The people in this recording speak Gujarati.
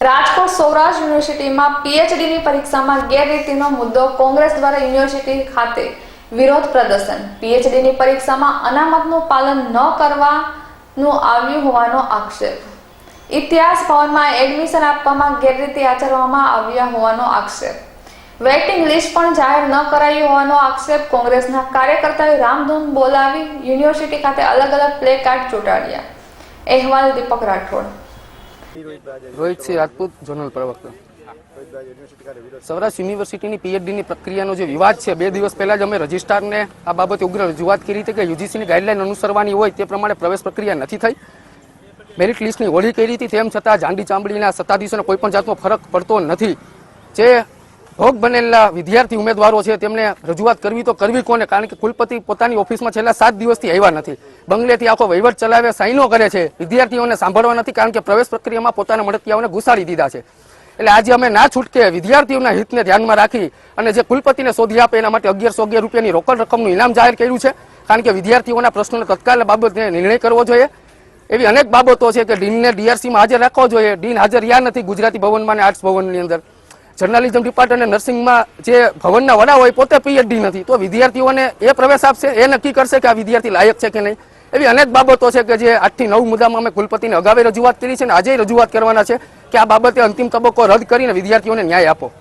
રાજકોટ સૌરાષ્ટ્ર યુનિવર્સિટીમાં પીએચડીની પરીક્ષામાં ગેરરીતિનો મુદ્દો કોંગ્રેસ દ્વારા યુનિવર્સિટી ખાતે વિરોધ પ્રદર્શન. પીએચડીની પરીક્ષામાં અનામતનું પાલન ન કરવાનું આવ્યું હોવાનો આક્ષેપ. ઇતિહાસ ભવનમાં એડમિશન આપવામાં ગેરરીતિ આચરવામાં આવ્યા હોવાનો આક્ષેપ. વેઇટિંગ લિસ્ટ પણ જાહેર ન કરાયું હોવાનો આક્ષેપ કોંગ્રેસના કાર્યકર્તાએ રામધૂન બોલાવી યુનિવર્સિટી ખાતે અલગ અલગ પ્લે કાર્ડ ચોંટાડ્યા. અહેવાલ દીપક રાઠોડ. રોહિતસિંહ રાજપૂત જોનલ પ્રવક્તા. સૌરાષ્ટ્ર યુનિવર્સિટીની પીએચડીની પ્રક્રિયાનો જે વિવાદ છે, બે દિવસ પહેલા જ અમે રજિસ્ટ્રારને આ બાબતે ઉગ્ર રજૂઆત કરી હતી કે યુજીસીની ગાઈડલાઈન અનુસરવાની હોય તે પ્રમાણે પ્રવેશ પ્રક્રિયા નથી થઈ. મેરિટ લિસ્ટની હોળી કરી હતી, તેમ છતાં જાંડી ચામડીના સત્તાધીશોને કોઈ પણ જાતનો ફરક પડતો નથી. જે ભોગ બનેલા વિદ્યાર્થી ઉમેદવારો છે, તેમને રજૂઆત કરવી તો કરવી કોને? કારણ કે કુલપતિ પોતાની ઓફિસમાં છેલ્લા સાત દિવસથી આવ્યા નથી. બંગલેથી આખો વહીવટ ચલાવે, સાઈનો કરે છે. વિદ્યાર્થીઓને સાંભળવા નથી કારણ કે પ્રવેશ પ્રક્રિયામાં પોતાના મળતિયાઓને ઘુસાડી દીધા છે. એટલે આજે અમે ના છૂટકે વિદ્યાર્થીઓના હિતને ધ્યાનમાં રાખી અને જે કુલપતિને શોધી આપે એના માટે અગિયારસો અગિયાર રૂપિયાની રોકડ રકમનું ઇનામ જાહેર કર્યું છે. કારણ કે વિદ્યાર્થીઓના પ્રશ્નોને તત્કાલ બાબતે નિર્ણય કરવો જોઈએ. એવી અનેક બાબતો છે કે ડીનને ડીઆરસીમાં હાજર રાખવો જોઈએ. ડીન હાજર રહ્યા નથી ગુજરાતી ભવનમાં અને આર્ટ્સ ભવનની અંદર. જર્નાલિઝમ ડિપાર્ટમેન્ટ નર્સિંગમાં જે ભવનના વડા હોય પોતે પીએચડી નથી. તો વિદ્યાર્થીઓને એ પ્રવેશ આપશે, એ નક્કી કરશે કે આ વિદ્યાર્થી લાયક છે કે નહીં. એવી અનેક બાબતો છે કે જે આઠથી નવ મુદ્દામાં અમે કુલપતિને અગાઉ રજૂઆત કરી છે અને આજે રજૂઆત કરવાના છે કે આ બાબતે અંતિમ તબક્કો રદ કરીને વિદ્યાર્થીઓને ન્યાય આપો.